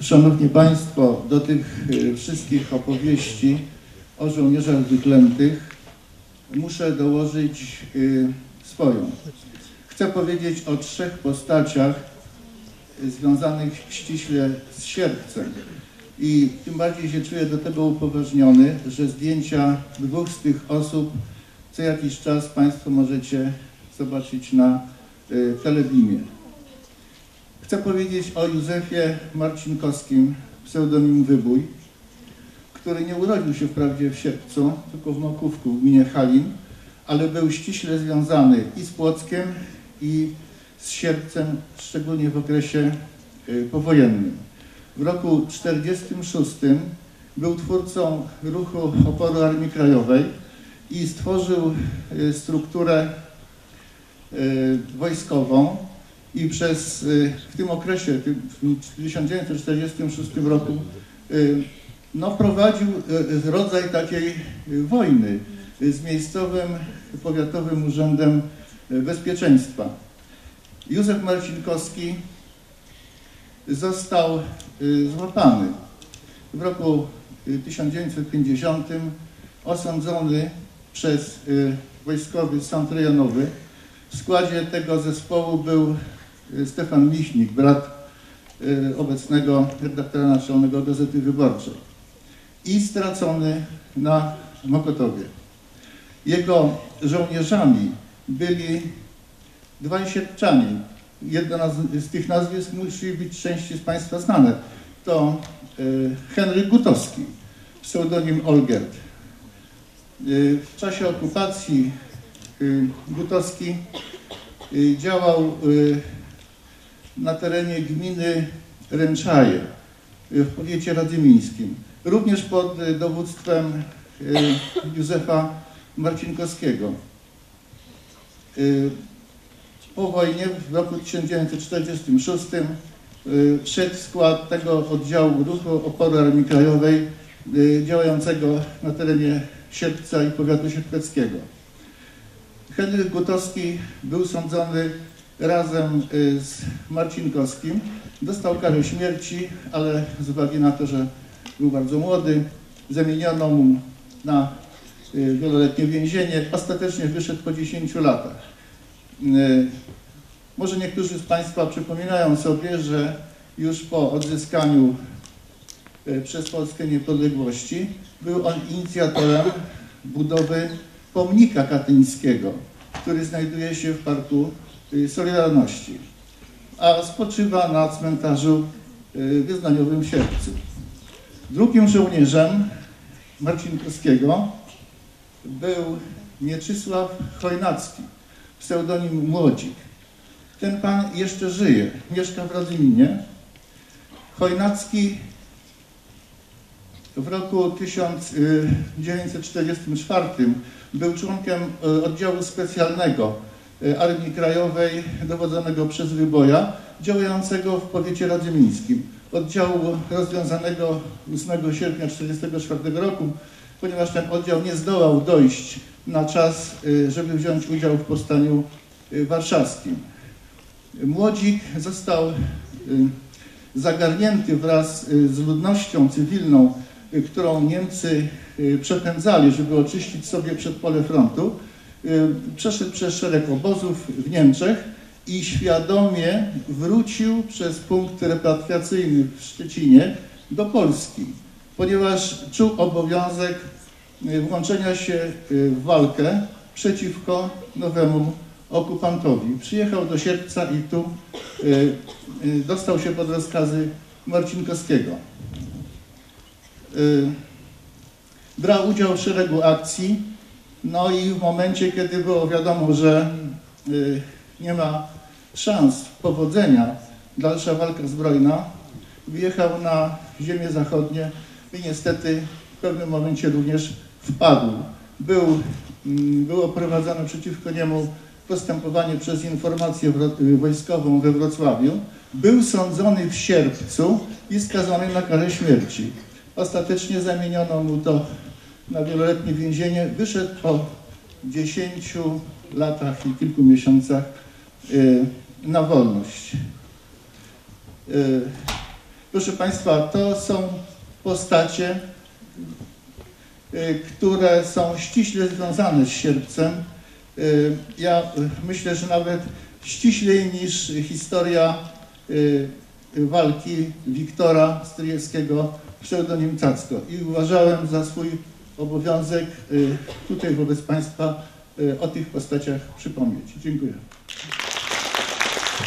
Szanowni Państwo, do tych y, wszystkich opowieści o żołnierzach wyklętych muszę dołożyć y, swoją. Chcę powiedzieć o trzech postaciach y, związanych ściśle z sierpcem. I tym bardziej się czuję do tego upoważniony, że zdjęcia dwóch z tych osób co jakiś czas Państwo możecie zobaczyć na telebimie. Chcę powiedzieć o Józefie Marcinkowskim, pseudonim Wybój, który nie urodził się wprawdzie w Sierpcu, tylko w Mokówku w gminie Halin, ale był ściśle związany i z Płockiem, i z Sierpcem, szczególnie w okresie y, powojennym. W roku 1946 był twórcą ruchu oporu Armii Krajowej i stworzył y, strukturę y, wojskową i przez, w tym okresie, w 1946 roku, no, prowadził rodzaj takiej wojny z miejscowym powiatowym urzędem bezpieczeństwa. Józef Marcinkowski został złapany w roku 1950, osądzony przez wojskowy sąd rejonowy. W składzie tego zespołu był Stefan Miśnik, brat obecnego redaktora naczelnego Gazety Wyborczej i stracony na Mokotowie. Jego żołnierzami byli dwaj sierpczanie. Jedno z tych nazwisk musi być części z Państwa znane. To Henryk Gutowski, pseudonim Olgert. W czasie okupacji Gutowski działał na terenie gminy Ręczaje w powiecie radzymińskim. Również pod dowództwem Józefa Marcinkowskiego. Po wojnie w roku 1946 wszedł w skład tego oddziału ruchu oporu Armii Krajowej działającego na terenie Sierpca i powiatu sierpeckiego. Henryk Gutowski był sądzony razem z Marcinkowskim. Dostał karę śmierci, ale z uwagi na to, że był bardzo młody, zamieniono mu na wieloletnie więzienie. Ostatecznie wyszedł po 10 latach. Może niektórzy z Państwa przypominają sobie, że już po odzyskaniu przez Polskę niepodległości był on inicjatorem budowy pomnika katyńskiego, który znajduje się w Parku Solidarności, a spoczywa na cmentarzu wyznaniowym w Sierpcu. Drugim żołnierzem Marcinkowskiego był Mieczysław Chojnacki, pseudonim Młodzik. Ten pan jeszcze żyje, mieszka w Radzyminie. Chojnacki w roku 1944 był członkiem oddziału specjalnego Armii Krajowej dowodzonego przez Wyboja, działającego w powiecie radzymińskim. Oddziału rozwiązanego 8 sierpnia 1944 roku, ponieważ ten oddział nie zdołał dojść na czas, żeby wziąć udział w powstaniu warszawskim. Młodzik został zagarnięty wraz z ludnością cywilną, którą Niemcy przepędzali, żeby oczyścić sobie przed pole frontu. Przeszedł przez szereg obozów w Niemczech i świadomie wrócił przez punkt repatriacyjny w Szczecinie do Polski, ponieważ czuł obowiązek włączenia się w walkę przeciwko nowemu okupantowi. Przyjechał do Sierpca i tu dostał się pod rozkazy Marcinkowskiego. Brał udział w szeregu akcji, no i w momencie, kiedy było wiadomo, że nie ma szans powodzenia, dalsza walka zbrojna, wyjechał na ziemię zachodnie i niestety w pewnym momencie również wpadł. Był, było prowadzone przeciwko niemu postępowanie przez informację wojskową we Wrocławiu. Był sądzony w sierpcu i skazany na karę śmierci. Ostatecznie zamieniono mu to na wieloletnie więzienie. Wyszedł po 10 latach i kilku miesiącach na wolność. Proszę Państwa, to są postacie, y, które są ściśle związane z sierpcem. Ja myślę, że nawet ściślej niż historia walki Wiktora Stryjewskiego, pseudonim Cacko. I uważałem za swój obowiązek y, tutaj wobec Państwa y, o tych postaciach przypomnieć. Dziękuję.